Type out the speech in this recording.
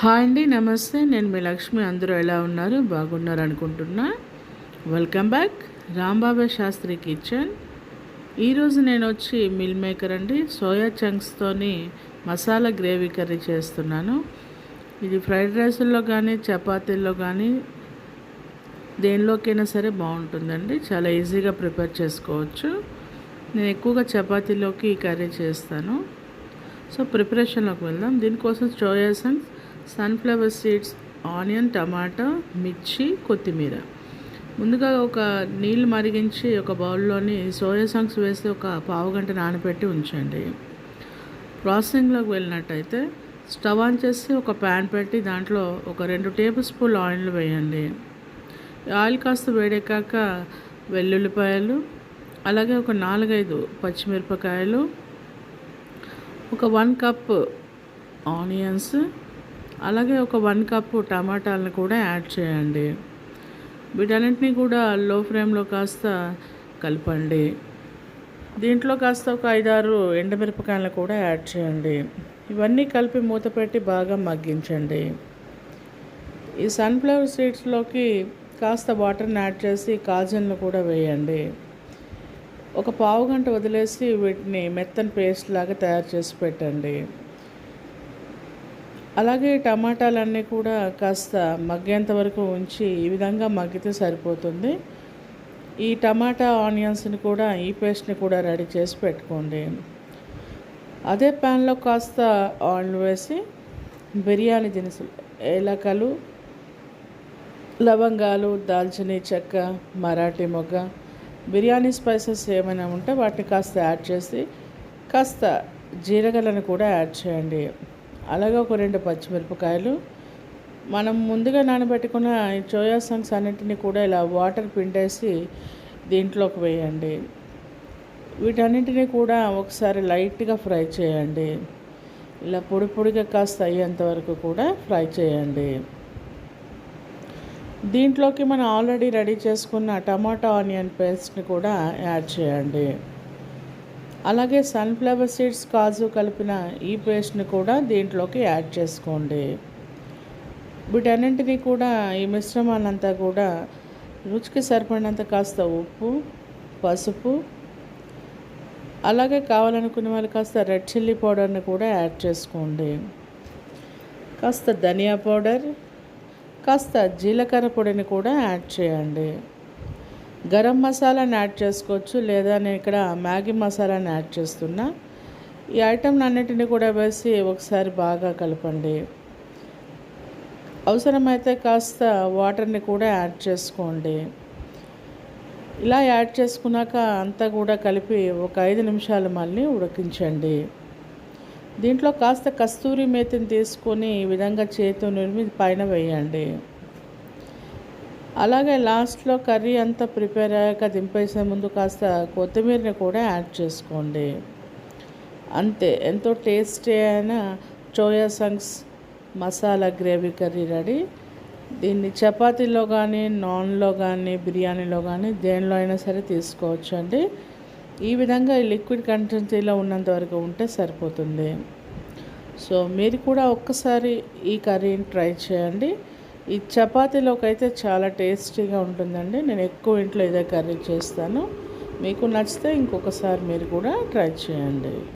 Hi అండి నమస్తే. నేను మీ లక్ష్మి. అందరూ ఎలా ఉన్నారు? బాగున్నారు అనుకుంటున్నా. Welcome back Rambaba Shastri kitchen. ఈరోజు నేను వచ్చి మిల్ మేకర్ అండి. సోయా చంక్స్తోని మసాలా గ్రేవీ కర్రీ చేస్తున్నాను. ఇది ఫ్రైడ్ రైస్లో కానీ చపాతీల్లో కానీ దేనిలోకైనా సరే బాగుంటుందండి. చాలా ఈజీగా ప్రిపేర్ చేసుకోవచ్చు. నేను ఎక్కువగా చపాతీలోకి ఈ కర్రీ చేస్తాను. సో ప్రిపరేషన్లోకి వెళ్దాం. దీనికోసం soya chunks sunflower seeds onion టమాటా మిర్చి కొత్తిమీర. ముందుగా ఒక నీళ్ళు మరిగించి ఒక బౌల్లోని సోయా సాంగ్స్ వేసి ఒక పావు గంట నానబెట్టి ఉంచండి. ప్రాసెసింగ్లోకి వెళ్ళినట్టయితే స్టవ్ ఆన్ చేసి ఒక ప్యాన్ పెట్టి దాంట్లో ఒక రెండు టేబుల్ స్పూన్ ఆయిల్ వేయండి. ఆయిల్ కాస్త వేడెక్కాక వెల్లుల్లిపాయలు అలాగే ఒక నాలుగైదు పచ్చిమిరపకాయలు ఒక వన్ కప్ ఆనియన్స్ అలాగే ఒక వన్ కప్పు టమాటాలను కూడా యాడ్ చేయండి. వీటన్నింటినీ కూడా లో ఫ్లేమ్లో కాస్త కలపండి. దీంట్లో కాస్త ఒక ఐదారు ఎండమిరపకాయలను కూడా యాడ్ చేయండి. ఇవన్నీ కలిపి మూత పెట్టి బాగా మగ్గించండి. ఈ సన్ఫ్లవర్ సీడ్స్లోకి కాస్త వాటర్ని యాడ్ చేసి కాజన్లు కూడా వేయండి. ఒక పావు గంట వదిలేసి వీటిని మెత్తని పేస్ట్ లాగా తయారు చేసి పెట్టండి. అలాగే టమాటాలన్నీ కూడా కాస్త మగ్గేంత వరకు ఉంచి ఈ విధంగా మగ్గితే సరిపోతుంది. ఈ టమాటా ఆనియన్స్ని కూడా ఈ పేస్ట్ని కూడా రెడీ చేసి పెట్టుకోండి. అదే ప్యాన్లో కాస్త ఆయిల్ వేసి బిర్యానీ దినుసులు ఏలకలు లవంగాలు దాల్చిని చెక్క మరాఠీ మొగ్గ బిర్యానీ స్పైసెస్ ఏమైనా ఉంటే వాటిని కాస్త యాడ్ చేసి కాస్త జీలగలను కూడా యాడ్ చేయండి. అలాగే ఒక రెండు పచ్చిమిరపకాయలు. మనం ముందుగా నానబెట్టుకున్న ఈ చోయా సంగ్స్ అన్నింటినీ కూడా ఇలా వాటర్ పిండేసి దీంట్లోకి వేయండి. వీటన్నింటినీ కూడా ఒకసారి లైట్గా ఫ్రై చేయండి. ఇలా పొడి పొడిగా కాస్త అయ్యేంత వరకు కూడా ఫ్రై చేయండి. దీంట్లోకి మనం ఆల్రెడీ రెడీ చేసుకున్న టమాటా ఆనియన్ పేస్ట్ని కూడా యాడ్ చేయండి. అలాగే సన్ఫ్లవర్ సీడ్స్ కాజు కలిపిన ఈ పేస్ట్ని కూడా దీంట్లోకి యాడ్ చేసుకోండి. వీటన్నింటినీ కూడా ఈ మిశ్రమాన్నంతా కూడా రుచికి సరిపడినంత కాస్త ఉప్పు పసుపు అలాగే కావాలనుకునే వాళ్ళు కాస్త రెడ్ చిల్లీ పౌడర్ని కూడా యాడ్ చేసుకోండి. కాస్త ధనియా పౌడర్ కాస్త జీలకర్ర పొడిని కూడా యాడ్ చేయండి. గరం మసాలాని యాడ్ చేసుకోవచ్చు లేదా నేను ఇక్కడ మ్యాగీ మసాలాని యాడ్ చేస్తున్నా. ఈ ఐటమ్ అన్నిటిని కూడా వేసి ఒకసారి బాగా కలపండి. అవసరమైతే కాస్త వాటర్ని కూడా యాడ్ చేసుకోండి. ఇలా యాడ్ చేసుకున్నాక అంతా కూడా కలిపి ఒక ఐదు నిమిషాలు మళ్ళీ ఉడికించండి. దీంట్లో కాస్త కస్తూరి మేతిని తీసుకొని ఈ విధంగా చేతి నిలిమి పైన వేయండి. అలాగే లాస్ట్లో కర్రీ అంతా ప్రిపేర్ అయ్యాక దింపేసే ముందు కాస్త కొత్తిమీరని కూడా యాడ్ చేసుకోండి. అంతే ఎంతో టేస్టీ అయిన soya chunks masala gravy curry ready. దీన్ని చపాతీలో కానీ నాన్లో కానీ బిర్యానీలో కానీ దేనిలో అయినా సరే తీసుకోవచ్చు అండి ఈ విధంగా లిక్విడ్ కంటెన్సీలో ఉన్నంత వరకు ఉంటే సరిపోతుంది. సో మీరు కూడా ఒక్కసారి ఈ కర్రీని ట్రై చేయండి. ఈ చపాతీలోకి అయితే చాలా టేస్టీగా ఉంటుందండి. నేను ఎక్కువ ఇంట్లో ఇదే కర్రీ చేస్తాను. మీకు నచ్చితే ఇంకొకసారి మీరు కూడా ట్రై చేయండి.